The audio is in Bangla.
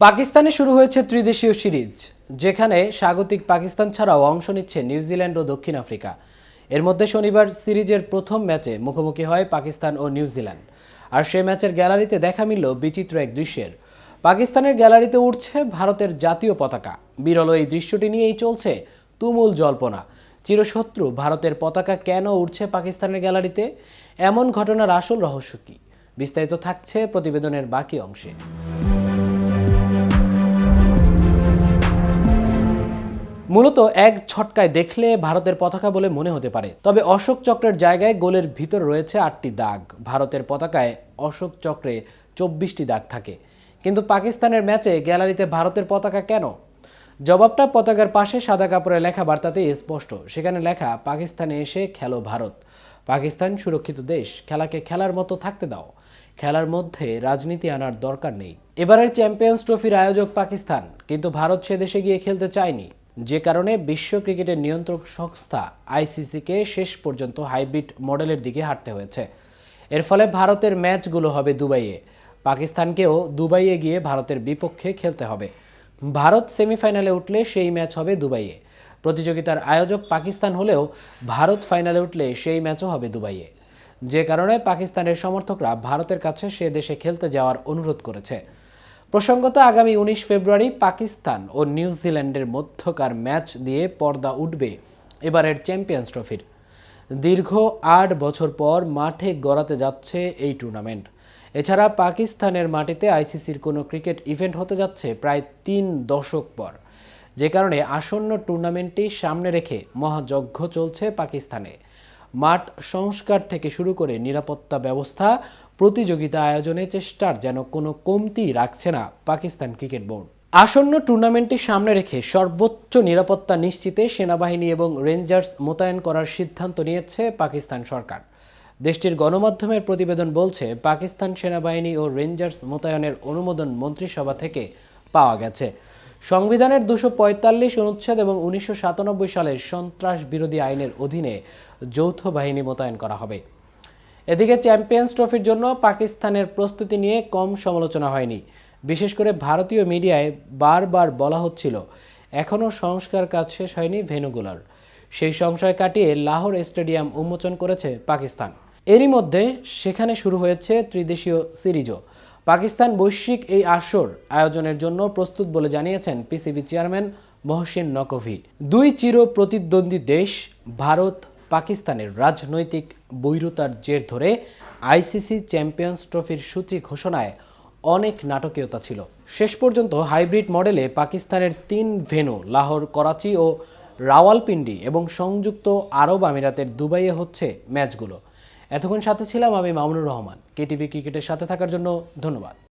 পাকিস্তানে শুরু হয়েছে ত্রিদেশীয় সিরিজ, যেখানে স্বাগতিক পাকিস্তান ছাড়াও অংশ নিচ্ছে নিউজিল্যান্ড ও দক্ষিণ আফ্রিকা। এর মধ্যে শনিবার সিরিজের প্রথম ম্যাচে মুখোমুখি হয় পাকিস্তান ও নিউজিল্যান্ড। আর সে ম্যাচের গ্যালারিতে দেখা মিলল বিচিত্র এক দৃশ্যের। পাকিস্তানের গ্যালারিতে উঠছে ভারতের জাতীয় পতাকা। বিরল এই দৃশ্যটি নিয়েই চলছে তুমুল জল্পনা। চিরশত্রু ভারতের পতাকা কেন উঠছে পাকিস্তানের গ্যালারিতে? এমন ঘটনার আসল রহস্য কী? বিস্তারিত থাকছে প্রতিবেদনের বাকি অংশে। মূলত এক ছটকায় দেখলে ভারতের পতাকা বলে মনে হতে পারে। তবে অশোক চক্রের জায়গায় গোলের ভিতর রয়েছে আটটি দাগ। ভারতের পতাকায় অশোক চক্রে চব্বিশটি দাগ থাকে। কিন্তু পাকিস্তানের ম্যাচে গ্যালারিতে ভারতের পতাকা কেন? জবাবটা পতাকার পাশে সাদা কাপড়ে লেখা বার্তাতেই স্পষ্ট। সেখানে লেখা, পাকিস্তানে এসে খেলো ভারত। পাকিস্তান সুরক্ষিত দেশ। খেলাকে খেলার মতো থাকতে দাও। খেলার মধ্যে রাজনীতি আনার দরকার নেই। এবারের চ্যাম্পিয়ন্স ট্রফির আয়োজক পাকিস্তান। কিন্তু ভারত সে দেশে গিয়ে খেলতে চায়নি। যে কারণে বিশ্ব ক্রিকেটের নিয়ন্ত্রক সংস্থা আইসিসিকে শেষ পর্যন্ত হাইব্রিড মডেলের দিকে হাঁটতে হয়েছে। এর ফলে ভারতের ম্যাচগুলো হবে দুবাইয়ে। পাকিস্তানকেও দুবাইয়ে গিয়ে ভারতের বিপক্ষে খেলতে হবে। ভারত সেমিফাইনালে উঠলে সেই ম্যাচ হবে দুবাইয়ে। প্রতিযোগিতার আয়োজক পাকিস্তান হলেও ভারত ফাইনালে উঠলে সেই ম্যাচও হবে দুবাইয়ে। যে কারণে পাকিস্তানের সমর্থকরা ভারতের কাছে সে দেশে খেলতে যাওয়ার অনুরোধ করেছে। প্রসঙ্গত আগামী উনিশ ফেব্রুয়ারি পাকিস্তান ও নিউজিল্যান্ডের মধ্যকার ম্যাচ দিয়ে পর্দা উঠবে এবারের চ্যাম্পিয়ন্স ট্রফির। দীর্ঘ আট বছর পর মাঠে গড়াতে যাচ্ছে এই টুর্নামেন্ট। এছাড়া পাকিস্তানের মাটিতে আইসিসির কোনো ক্রিকেট ইভেন্ট হতে যাচ্ছে প্রায় তিন দশক পর। যে কারণে আসন্ন টুর্নামেন্টটি সামনে রেখে মহাযজ্ঞ চলছে পাকিস্তানে। মাঠ সংস্কার থেকে শুরু করে নিরাপত্তা ব্যবস্থা, প্রতিযোগিতা আয়োজনে চেষ্টার যেন কোনো কমতি রাখছে না পাকিস্তান ক্রিকেট বোর্ড। আসন্ন টুর্নামেন্টটি সামনে রেখে সর্বোচ্চ নিরাপত্তা নিশ্চিতে সেনাবাহিনী এবং রেঞ্জার্স মোতায়েন করার সিদ্ধান্ত নিয়েছে পাকিস্তান সরকার। দেশটির গণমাধ্যমের প্রতিবেদন বলছে, পাকিস্তান সেনাবাহিনী ও রেঞ্জার্স মোতায়েনের অনুমোদন মন্ত্রিসভা থেকে পাওয়া গেছে। সংবিধানের দুশো পঁয়তাল্লিশ অনুচ্ছেদ এবং উনিশশো সাতানব্বই সালের সন্ত্রাস বিরোধী আইনের অধীনে যৌথ বাহিনী মোতায়েন করা হবে। এদিকে চ্যাম্পিয়ন্স ট্রফির জন্য পাকিস্তানের প্রস্তুতি নিয়ে কম সমালোচনা হয়নি। বিশেষ করে ভারতীয় মিডিয়ায় বারবার বলা হচ্ছিল এখনও সংস্কার কাজ শেষ হয়নি ভেনুগুলার। সেই সংশয় কাটিয়ে লাহোর স্টেডিয়াম উন্মোচন করেছে পাকিস্তান। এরই মধ্যে সেখানে শুরু হয়েছে ত্রিদেশীয় সিরিজও। পাকিস্তান বৈশ্বিক এই আসর আয়োজনের জন্য প্রস্তুত বলে জানিয়েছেন পিসিবি চেয়ারম্যান মহসিন নকভি। দুই চির প্রতিদ্বন্দ্বী দেশ, ভারত, পাকিস্তানের রাজনৈতিক বৈরতার জের ধরে আইসিসি চ্যাম্পিয়ন্স ট্রফির সূচি ঘোষণায় অনেক নাটকীয়তা ছিল। শেষ পর্যন্ত হাইব্রিড মডেলে পাকিস্তানের তিন ভেন্যু লাহোর, করাচি ও রাওয়ালপিন্ডি এবং সংযুক্ত আরব আমিরাতের দুবাইয়ে হচ্ছে ম্যাচগুলো। এতক্ষণ সাথে ছিলাম আমি মামুনুর রহমান। কেটিভি ক্রিকেটের সাথে থাকার জন্য ধন্যবাদ।